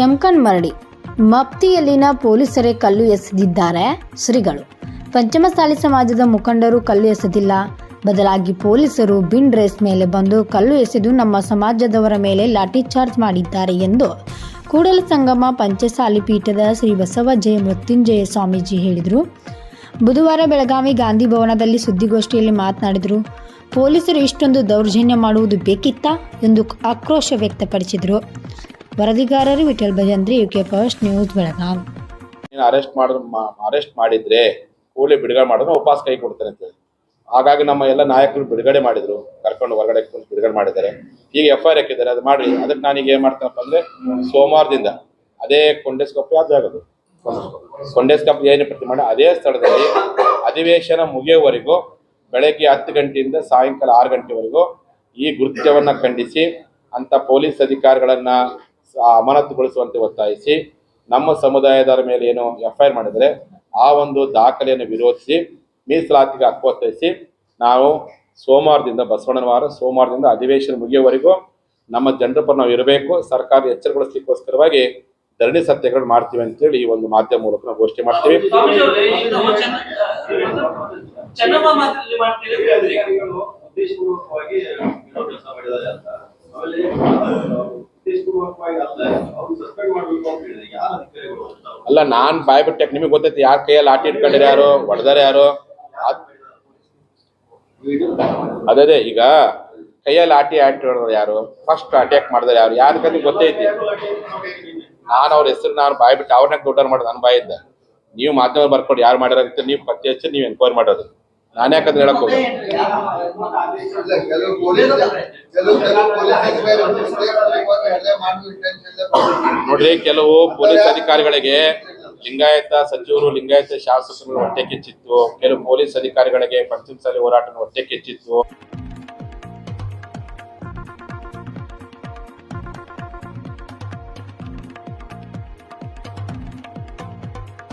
ಯಮಕನ್ ಮರಡಿ ಮಪ್ತಿಯಲ್ಲಿನ ಪೊಲೀಸರೇ ಕಲ್ಲು ಎಸೆದಿದ್ದಾರೆ ಶ್ರೀಗಳು. ಪಂಚಮಸಾಲಿ ಸಮಾಜದ ಮುಖಂಡರು ಕಲ್ಲು ಎಸೆದಿಲ್ಲ. ಬದಲಾಗಿ ಪೊಲೀಸರು ಬಿನ್ ಡ್ರೆಸ್ ಮೇಲೆ ಬಂದು ಕಲ್ಲು ಎಸೆದು ನಮ್ಮ ಸಮಾಜದವರ ಮೇಲೆ ಲಾಠಿ ಚಾರ್ಜ್ ಮಾಡಿದ್ದಾರೆ ಎಂದು ಕೂಡಲ ಸಂಗಮ ಪಂಚಸಾಲಿ ಪೀಠದ ಶ್ರೀ ಬಸವ ಜಯ ಮೃತ್ಯುಂಜಯ ಸ್ವಾಮೀಜಿ ಹೇಳಿದರು. ಬುಧವಾರ ಬೆಳಗಾವಿ ಗಾಂಧಿ ಭವನದಲ್ಲಿ ಸುದ್ದಿಗೋಷ್ಠಿಯಲ್ಲಿ ಮಾತನಾಡಿದರು. ಪೊಲೀಸರು ಇಷ್ಟೊಂದು ದೌರ್ಜನ್ಯ ಮಾಡುವುದು ಬೇಕಿತ್ತಾ ಎಂದು ಆಕ್ರೋಶ ವ್ಯಕ್ತಪಡಿಸಿದರು. ವರದಿಗಾರರು Vithal Bhajantri, UK first news Belagavi. ನೀನು ಅರೆಸ್ಟ್ ಮಾಡಿದ್ರೆ ಅರೆಸ್ಟ್ ಮಾಡಿದ್ರೆ ಕೂಡಲೇ ಬಿಡುಗಡೆ ಮಾಡಿದ್ರೆ ಉಪವಾಸ ಕೈ ಕೊಡ್ತಾರೆ ಅಂತ ಹೇಳಿ. ಹಾಗಾಗಿ ನಮ್ಮ ಎಲ್ಲ ನಾಯಕರು ಬಿಡುಗಡೆ ಮಾಡಿದ್ರು. ಕರ್ಕೊಂಡು ಹೊರಗಡೆ ಬಿಡುಗಡೆ ಮಾಡಿದ್ದಾರೆ. ಈಗ ಎಫ್ ಐ ಆರ್ ಹಾಕಿದ್ದಾರೆ. ಅದು ಮಾಡಿ ಅದಕ್ಕೆ ನಾನೀಗ ಏನ್ ಮಾಡ್ತೇನಪ್ಪ ಅಂದ್ರೆ ಸೋಮವಾರದಿಂದ ಅದೇ ಕೊಂಡೇಸ್ಕೊಪ್ಪೆ ಯಾವ್ದು ಆಗೋದು. ಕೊಂಡೇಸ್ಕೊಪ್ಪ ಏನು ಪ್ರತಿ ಮಾಡಿ ಅದೇ ಸ್ಥಳದಲ್ಲಿ ಅಧಿವೇಶನ ಮುಗಿಯುವವರೆಗೂ ಬೆಳಗ್ಗೆ ಹತ್ತು ಗಂಟೆಯಿಂದ ಸಾಯಂಕಾಲ ಆರು ಗಂಟೆವರೆಗೂ ಈ ಕೃತ್ಯವನ್ನ ಖಂಡಿಸಿ ಅಂತ ಪೊಲೀಸ್ ಅಧಿಕಾರಿಗಳನ್ನ ಅಮಾನತುಗೊಳಿಸುವಂತೆ ಒತ್ತಾಯಿಸಿ ನಮ್ಮ ಸಮುದಾಯದ ಮೇಲೆ ಏನು ಎಫ್ ಐ ಆರ್ ಮಾಡಿದರೆ ಆ ಒಂದು ದಾಖಲೆಯನ್ನು ವಿರೋಧಿಸಿ ಮೀಸಲಾತಿಗೆ ಹಕ್ಕೊತ್ತೈಸಿ ನಾವು ಸೋಮವಾರದಿಂದ ಬಸವಣ್ಣನ ವಾರ ಸೋಮವಾರದಿಂದ ಅಧಿವೇಶನ ಮುಗಿಯುವವರೆಗೂ ನಮ್ಮ ಜನರ ಪರ ನಾವು ಇರಬೇಕು ಸರ್ಕಾರ ಎಚ್ಚರಗೊಳಿಸಲಿಕ್ಕೋಸ್ಕರವಾಗಿ ಧರಣಿ ಸತ್ಯಗಳು ಮಾಡ್ತೀವಿ ಅಂತೇಳಿ ಈ ಒಂದು ಮಾಧ್ಯಮ ಮೂಲಕ ನಾವು ಘೋಷಣೆ ಮಾಡ್ತೀವಿ. ಚೆನ್ನಮ್ಮ ಅಲ್ಲ, ನಾನ್ ಬಾಯ್ ಬಿಟ್ಟೆ ನಿಮಗೆ ಗೊತ್ತೈತಿ, ಯಾರ ಕೈಯಲ್ಲಿ ಆಟ ಇಟ್ಕೊಂಡಿರ ಯಾರು, ಹೊಡೆದಾರ ಯಾರು? ಅದ್- ಈಗ ಕೈಯಲ್ಲಿ ಆಟಿ ಆಟ ಯಾರು? ಫಸ್ಟ್ ಅಟ್ಯಾಕ್ ಮಾಡಿದ್ರೆ ಯಾರು? ಯಾರ ಕೈ ಗೊತ್ತೈತಿ? ನಾನು ಅವ್ರ ಹೆಸರು ನಾನು ಬಾಯ್ ಬಿಟ್ಟು ಅವ್ರನ್ನ ದೊಡ್ಡವ್ರು ಮಾಡೋದು ನಾನು ಬಾಯಿಂದ? ನೀವು ಮಾಧ್ಯಮ ಬರ್ಕೊಂಡು, ಯಾರು ಮಾಡ್ಯಾರ ನೀವು ಪತ್ತೆ ಹಚ್ಚಿ ನೀವು ಎನ್ಕ್ವೈರಿ ಮಾಡೋದು. ನಾನು ಯಾಕಂದ್ರೆ ಹೇಳಕ್ ಹೋಗ ನೋಡ್ರಿ ಕೆಲವು ಪೊಲೀಸ್ ಅಧಿಕಾರಿಗಳಿಗೆ ಲಿಂಗಾಯತ ಸಚಿವರು ಲಿಂಗಾಯತ ಶಾಸಕರು ಹೊಟ್ಟೆ ಕೆಚ್ಚಿತ್ತು. ಕೆಲವು ಪೊಲೀಸ್ ಅಧಿಕಾರಿಗಳಿಗೆ ಪಂಚಮಸಾಲಿ ಹೋರಾಟ ಹೊಟ್ಟೆ ಕಿಚ್ಚಿತ್ತು.